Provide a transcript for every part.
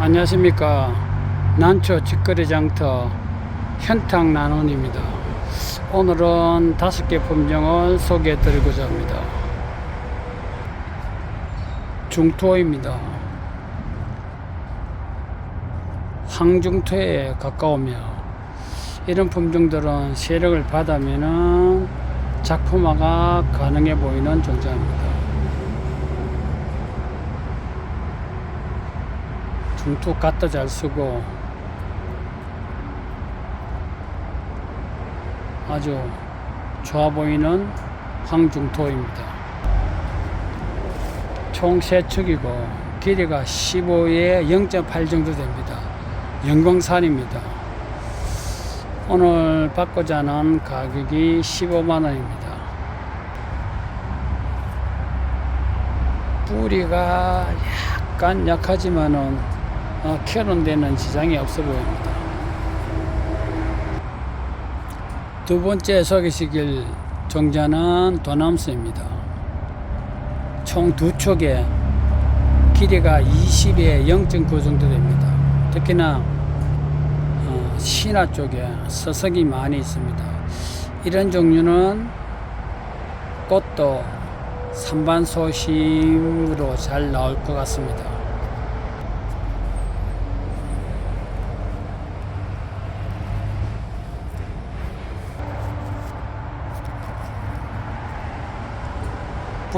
안녕하십니까. 난초 직거래 장터 현탕 나눔입니다. 오늘은 다섯 개 품종을 소개해 드리고자 합니다. 중토입니다. 항중토에 가까우며 이런 품종들은 세력을 받으면 작품화가 가능해 보이는 종자입니다 중투 갖다 잘 쓰고 아주 좋아 보이는 황중토입니다. 총세 축이고 길이가 15에 0.8 정도 됩니다. 영광산입니다. 오늘 받고자 하는 가격이 15만 원입니다. 뿌리가 약간 약하지만은 어, 키우는 데는 지장이 없어 보입니다. 두 번째 소개시킬 종자는 도남수입니다. 총 두 촉에 길이가 20에 0.9 정도 됩니다. 특히나 어, 신화 쪽에 서석이 많이 있습니다. 이런 종류는 꽃도 산반소심으로 잘 나올 것 같습니다.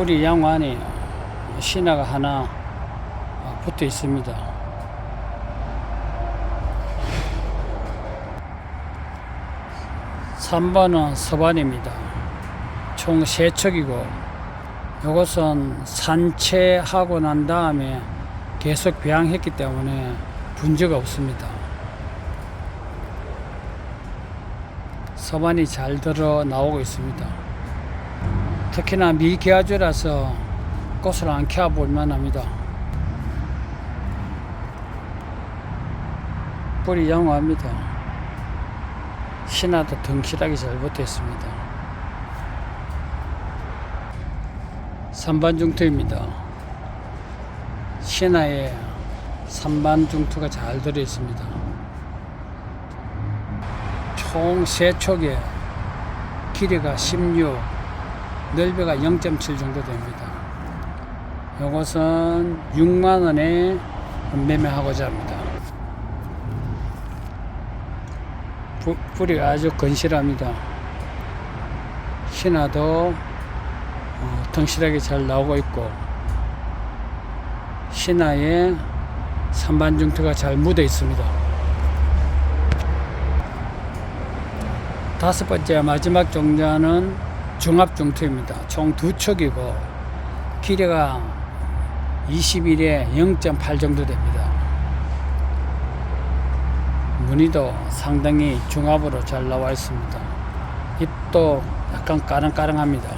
뿌리 양안에 신화가 하나 붙어 있습니다. 삼번은 서반입니다. 총 세 척이고 이것은 산채하고 난 다음에 계속 배양했기 때문에 분재가 없습니다. 서반이 잘 들어 나오고 있습니다. 특히나 미개아주라서 꽃을 안 켜볼 만합니다. 뿌리 양호합니다. 신화도 덩실하게 잘 붙어 있습니다. 산반중투입니다. 신화에 산반중투가 잘 들어 있습니다. 총세 촉에 길이가 16, 넓이가 0.7 정도 됩니다. 이것은 6만 원에 매매하고자 합니다. 부, 뿌리가 아주 건실합니다. 신화도 어, 덩실하게 잘 나오고 있고 신화에 산반중투가 잘 묻어 있습니다. 다섯 번째 마지막 종자는 중합중투입니다. 총 두 척이고 길이가 21에 0.8 정도 됩니다. 무늬도 상당히 중합으로 잘 나와 있습니다. 잎도 약간 까랑까랑합니다.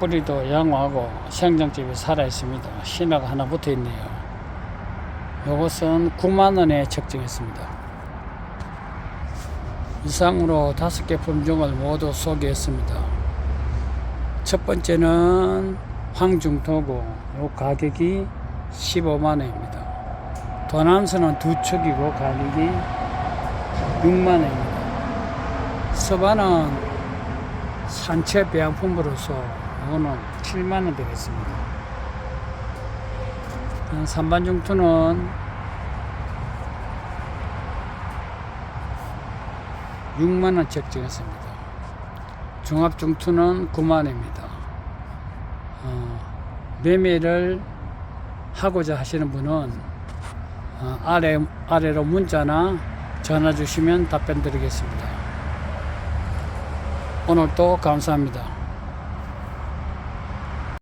뿌리도 양호하고 생장집이 살아 있습니다. 신화가 하나 붙어 있네요. 이것은 9만원에 책정했습니다. 이상으로 다섯 개 품종을 모두 소개했습니다. 첫 번째는 황중토고 요 가격이 15만원입니다. 도남수는 두 척이고 가격이 6만원입니다. 서반은 산채 배양품으로서 이거는 7만원 되겠습니다. 산반중투는 6만원 책정했습니다. 종합중투는 9만원입니다. 어, 매매를 하고자 하시는 분은 어, 아래, 아래로 문자나 전화 주시면 답변 드리겠습니다. 오늘도 감사합니다.